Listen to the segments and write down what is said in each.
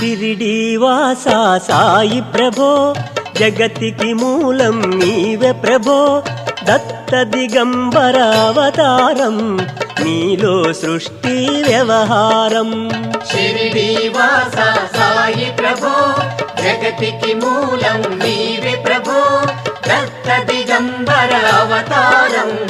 షిరిడీవాస సాయి ప్రభో జగతికి మూలం నీవే ప్రభో దత్త దిగంబర అవతారం నీలో సృష్టి వ్యవహారం. షిరిడీవాస సాయి ప్రభో జగతికి మూలం నీవే ప్రభో దత్త దిగంబర అవతారం.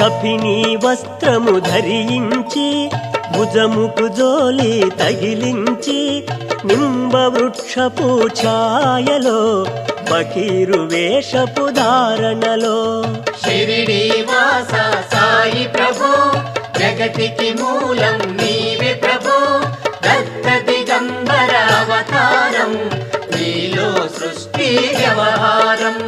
కపిని వస్త్రము ధరించి భుజముకు జోలి తగిలించి నింబ వృక్షపు ఛాయలో బకీరు వేషపు ధారణలో. షిరిడీవాస సాయి ప్రభు జగతికి మూలం నీవే ప్రభు దత్త దిగంబర అవతారం నీలో సృష్టి వ్యవహారం.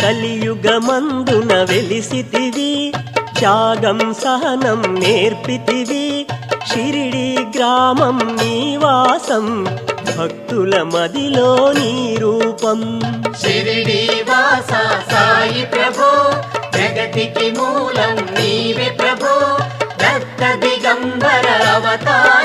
కలియుగమందున వెలిసితివి త్యాగం సహనం నేర్పితివి షిరిడి గ్రామం నీవాసం భక్తుల మదిలో నీ రూపం. షిరిడి వాస సాయి ప్రభు జగతికి మూలం నీవే ప్రభు దత్త దిగంబర అవతారం